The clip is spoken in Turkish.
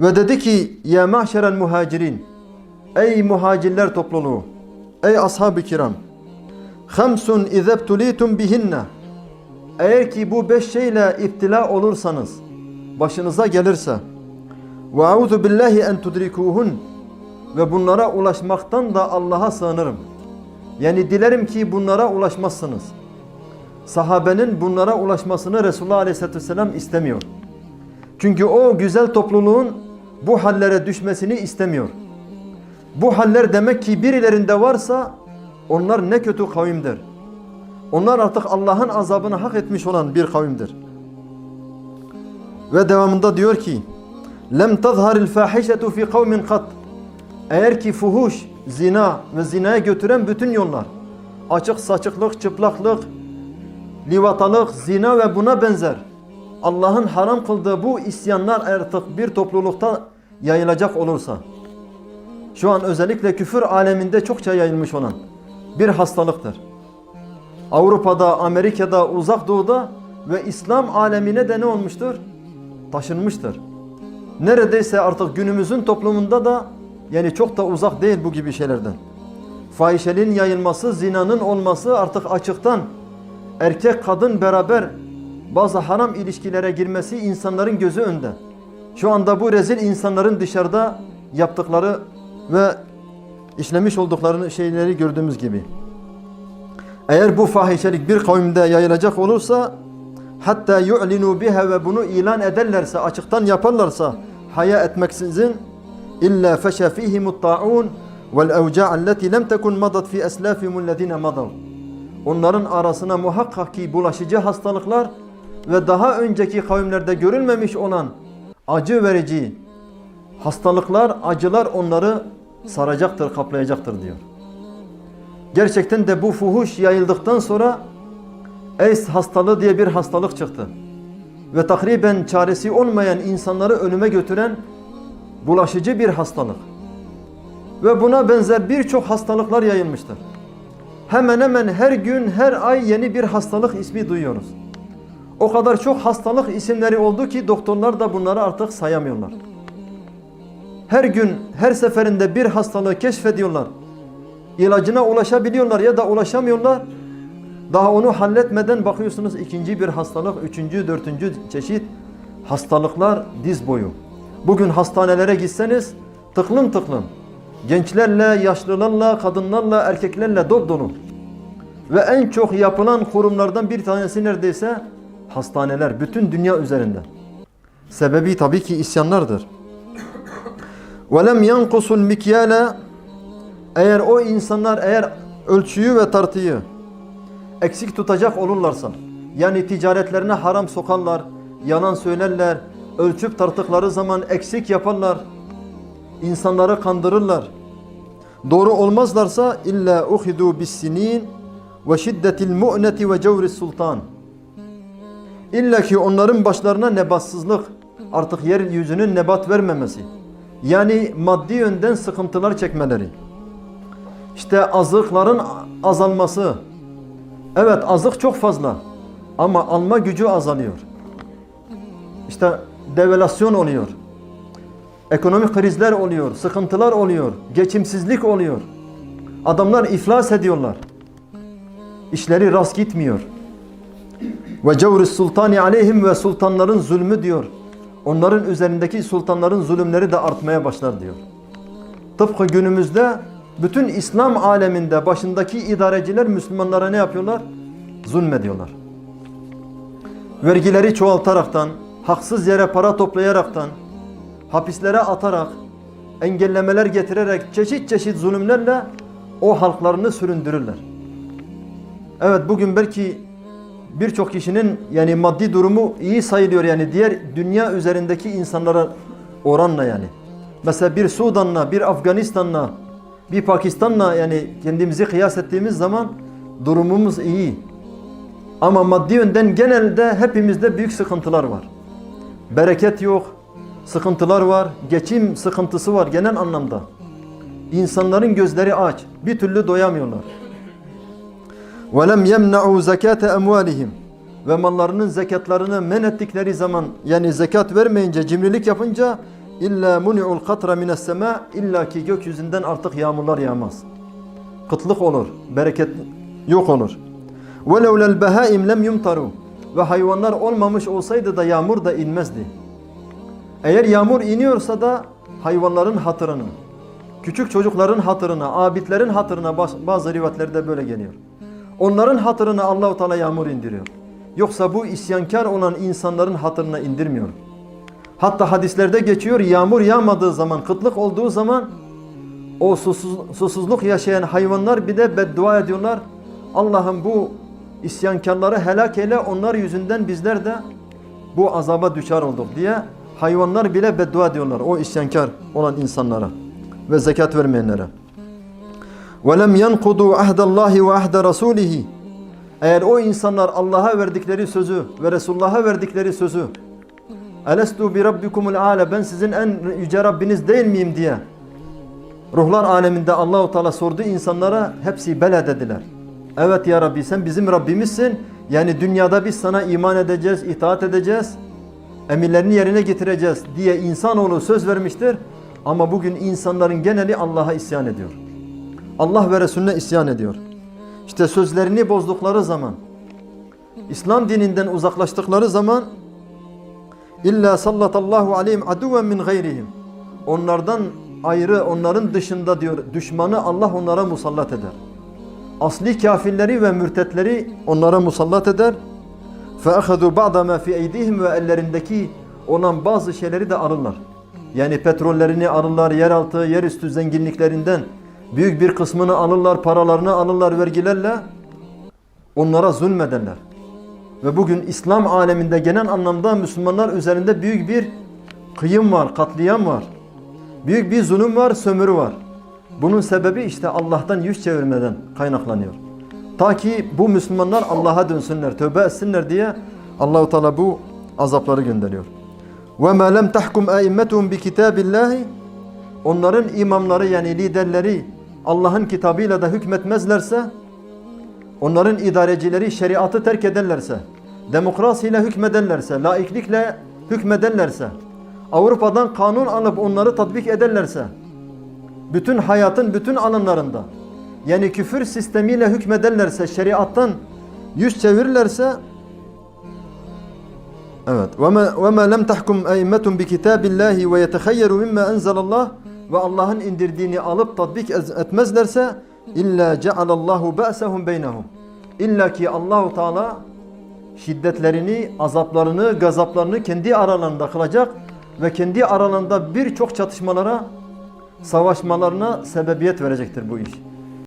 Ve dedi ki ya mahşerel muhacirin ey muhacirler topluluğu ey ashab-ı kiram Hamsun izebtulitum bihinne eğer ki bu beş şeyle iptila olursanız başınıza gelirse ve auzu billahi en tudrikuhun ve bunlara ulaşmaktan da Allah'a sığınırım. Yani dilerim ki bunlara ulaşmazsınız. Sahabenin bunlara ulaşmasını Resulullah Aleyhisselatü Vesselam istemiyor. Çünkü o güzel topluluğun bu hallere düşmesini istemiyor. Bu haller demek ki birilerinde varsa onlar ne kötü kavimdir. Onlar artık Allah'ın azabını hak etmiş olan bir kavimdir. Ve devamında diyor ki lem tazharil fahişetu fi kavmin kat eğer ki fuhuş, zina ve zinaya götüren bütün yollar açık saçıklık, çıplaklık, livatalık, zina ve buna benzer Allah'ın haram kıldığı bu isyanlar artık bir toplulukta yayılacak olursa şu an özellikle küfür aleminde çokça yayılmış olan bir hastalıktır. Avrupa'da, Amerika'da, Uzak Doğu'da ve İslam alemine de ne olmuştur? Taşınmıştır. Neredeyse artık günümüzün toplumunda da yani çok da uzak değil bu gibi şeylerden. Fahişeliğin yayılması, zinanın olması artık açıktan erkek kadın beraber bazı haram ilişkilere girmesi insanların gözü önünde. Şu anda bu rezil insanların dışarıda yaptıkları ve işlemiş olduklarını şeyleri gördüğümüz gibi. Eğer bu fahişelik bir kavimde yayılacak olursa hatta yu'linu biha ve bunu ilan ederlerse açıktan yaparlarsa haya etmeksizin illa feşe fihimut ta'un vel evca' allati lem tekun madat fi eslafihim ellezine madav. Onların arasına muhakkak ki bulaşıcı hastalıklar ve daha önceki kavimlerde görülmemiş olan acı verici hastalıklar, acılar onları saracaktır, kaplayacaktır diyor. Gerçekten de bu fuhuş yayıldıktan sonra AIDS hastalığı diye bir hastalık çıktı. Ve takriben çaresi olmayan insanları ölüme götüren bulaşıcı bir hastalık. Ve buna benzer birçok hastalıklar yayılmıştır. Hemen hemen her gün, her ay yeni bir hastalık ismi duyuyoruz. O kadar çok hastalık isimleri oldu ki doktorlar da bunları artık sayamıyorlar. Her gün, her seferinde bir hastalığı keşfediyorlar. İlacına ulaşabiliyorlar ya da ulaşamıyorlar. Daha onu halletmeden bakıyorsunuz ikinci bir hastalık, üçüncü, dördüncü çeşit hastalıklar diz boyu. Bugün hastanelere gitseniz tıklım tıklım. Gençlerle, yaşlılarla, kadınlarla, erkeklerle dop dolu. Ve en çok yapılan kurumlardan bir tanesi neredeyse hastaneler. Bütün dünya üzerinde. Sebebi tabii ki isyanlardır. وَلَمْ يَنْقُسُ الْمِكْيَالَ Eğer o insanlar eğer ölçüyü ve tartıyı eksik tutacak olurlarsa yani ticaretlerine haram sokarlar, yalan söylerler, ölçüp tarttıkları zaman eksik yaparlar, insanları kandırırlar. Doğru olmazlarsa illa uhidu bis sinin ve şiddetil mu'neti ve cevris sultan. İlla ki onların başlarına nebatsızlık, artık yeryüzünün nebat vermemesi. Yani maddi yönden sıkıntılar çekmeleri. İşte azıkların azalması. Evet azık çok fazla ama alma gücü azalıyor. İşte devalüasyon oluyor. Ekonomik krizler oluyor, sıkıntılar oluyor, geçimsizlik oluyor. Adamlar iflas ediyorlar. İşleri rast gitmiyor. Ve cevris sultani aleyhim ve sultanların zulmü diyor. Onların üzerindeki sultanların zulümleri de artmaya başlar diyor. Tıpkı günümüzde bütün İslam aleminde başındaki idareciler Müslümanlara ne yapıyorlar? Zulmediyorlar. Vergileri çoğaltaraktan, haksız yere para toplayaraktan, hapislere atarak, engellemeler getirerek çeşit çeşit zulümlerle o halklarını süründürürler. Evet bugün belki birçok kişinin yani maddi durumu iyi sayılıyor yani diğer dünya üzerindeki insanlara oranla yani. Mesela bir Sudan'la, bir Afganistan'la, bir Pakistan'la yani kendimizi kıyas ettiğimiz zaman durumumuz iyi. Ama maddi yönden genelde hepimizde büyük sıkıntılar var. Bereket yok, sıkıntılar var, geçim sıkıntısı var genel anlamda. İnsanların gözleri aç, bir türlü doyamıyorlar. وَلَمْ يَمْنَعُوا زَكَاةَ اَمْوَالِهِمْ Ve mallarının zekatlarını men ettikleri zaman yani zekat vermeyince, cimrilik yapınca illa muni'ul katra mines sema illa ki gökyüzünden artık yağmurlar yağmaz. Kıtlık olur, bereket yok olur. وَلَوْ لَلْبَهَائِمْ lem yumtaru Ve hayvanlar olmamış olsaydı da yağmur da inmezdi. Eğer yağmur iniyorsa da hayvanların hatırını, küçük çocukların hatırına, abidlerin hatırına baz- bazı rivayetlerde böyle geliyor. Onların hatırına Allahu Teala yağmur indiriyor. Yoksa bu isyankar olan insanların hatırına indirmiyor. Hatta hadislerde geçiyor yağmur yağmadığı zaman, kıtlık olduğu zaman o susuz, susuzluk yaşayan hayvanlar bir de beddua ediyorlar. Allah'ım bu isyankarları helak eyle onlar yüzünden bizler de bu azaba düşer olduk diye hayvanlar bile beddua ediyorlar o isyankar olan insanlara ve zekat vermeyenlere. وَلَمْ يَنْقُضُوا عَهْدَ اللّٰهِ وَعَهْدَ رَسُولِهِ Eğer o insanlar Allah'a verdikleri sözü ve Resulullah'a verdikleri sözü Elestu bi rabbikumul ala ben sizin en yüce Rabbiniz değil miyim diye ruhlar aleminde Allahu Teala sordu insanlara hepsi bela dediler. Evet ya Rabbi sen bizim Rabbimizsin. Yani dünyada biz sana iman edeceğiz, itaat edeceğiz. Emirlerini yerine getireceğiz diye insanoğlu söz vermiştir. Ama bugün insanların geneli Allah'a isyan ediyor. Allah ve Resulüne isyan ediyor. İşte sözlerini bozdukları zaman, İslam dininden uzaklaştıkları zaman İlla sallatallahu aleyhim aduven min gayrihim. Onlardan ayrı, onların dışında diyor düşmanı Allah onlara musallat eder. Asli kafirleri ve mürtetleri onlara musallat eder. فَأَخَذُوا بَعْضَ مَا فِي اَيْدِيهِمْ Ve ellerindeki olan bazı şeyleri de alırlar. Yani petrollerini alırlar, yeraltı, yerüstü zenginliklerinden büyük bir kısmını alırlar, paralarını alırlar vergilerle. Onlara zulmederler. Ve bugün İslam aleminde genel anlamda Müslümanlar üzerinde büyük bir kıyım var, katliam var. Büyük bir zulüm var, sömürü var. Bunun sebebi işte Allah'tan yüz çevirmeden kaynaklanıyor. Ta ki bu Müslümanlar Allah'a dönsünler, tövbe etsinler diye Allahu Teala bu azapları gönderiyor. Ve ma lem tahkum aimmetuhum bi kitabillahi Onların imamları yani liderleri Allah'ın kitabıyla da hükmetmezlerse, onların idarecileri şeriatı terk ederlerse, demokrasiyle hükmederlerse, laiklikle hükmederlerse, Avrupa'dan kanun alıp onları tatbik ederlerse, bütün hayatın bütün alanlarında, yani küfür sistemiyle hükmederlerse, şeriattan yüz çevirirlerse, Evet. Ve ma lem tahkum eymetum bi kitabillahi ve yetahayyaru mimma enzelallah ve Allah'ın indirdiğini alıp tatbik ez- etmezlerse illa cealallahu ba'sahum beynehum. İlla ki Allahu Teala şiddetlerini, azaplarını, gazaplarını kendi aralarında kılacak ve kendi aralarında birçok çatışmalara, savaşmalarına sebebiyet verecektir bu iş.